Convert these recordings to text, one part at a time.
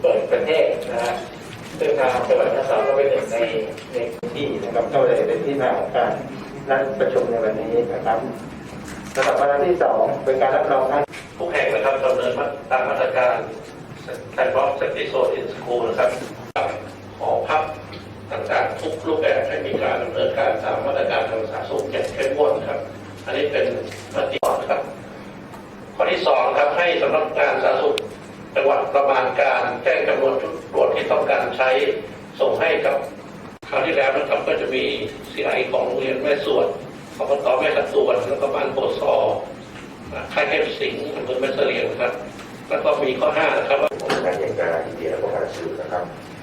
เปิดประเทศนะฮะซึ่งทางจังหวัดแม่ฮ่องสอนก็เป็นหนึ่งในในพื้นที่นะครับก็เลยเป็นที่มาของการนัดประชุมในวันนี้นะครับสำหรับวาระที่สองเป็นการรับรองท่านทุกแห่งนะครับดำเนินมาตามมาตรการไทยบล็อกสติโซนอินสคูลนะครับหอพักต่างๆทุกรูปแบบให้มีการดำเนินการตามมาตรการทางสาธารณสุขอย่างเข้มงวดครับอันนี้เป็นมติก่อนนะครับข้อที่สองครับให้สำนักงานสาธารณสุข จังหวัดประมาณการแจ้งจำนวนชุดตรวจที่ต้องการใช้ส่งให้กับคราวที่แล้วนะครับก็จะมีซีไอของโรงเรียนแม่สวดอบตแม่ขัดสวนแล้วก็บ้านโพซอค่ายเทพสิงห์อำเภอแม่เสลียงครับ แล้วก็มีข้อห้านะครับว่าของการอย่างการอินเดียและของการสื่อนะครับ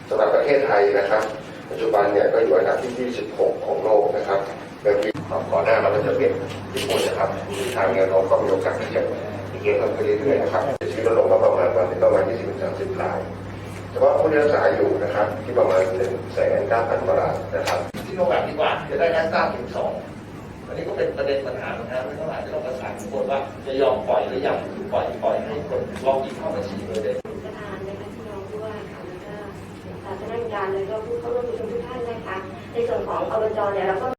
สำหรับประเทศไทยนะครับ ปัจจุบันเนี่ยก็อยู่อันดับที่ 26 ของโลกนะครับในปีก่อนหน้าเราก็จะเป็นญี่ปุ่นนะครับทางแนวโน้มก็มีโอกาสที่จะเยอะขึ้นไปเรื่อยๆนะครับ เสียชีวิตลดลงมาประมาณวันหนึงประมาณ20-30รายเฉพาะผู้ที่รักษาอยู่นะครับที่ประมาณ1 9 0 0 0กว่ารายนะครับ ที่โรงพยาบาลดีกว่าจะได้แค่สร้างถึงสองอันนี้ก็เป็นประเด็นปัญหาเหมือนกันไม่เท่าไหร่ที่ต้องประสานทุกคนว่าจะยอมปล่อยหรือยังคือปล่อยปล่อยให้คนลองกินเข้ามาฉีดเลยได้ประธานนะคะที่น้องผู้ว่าค่ะแล้วก็คณะกรรมการแล้วก็ผู้เข้าร่วมประชุมทุกท่านนะคะในส่วนของอบจเนี่ยเราก็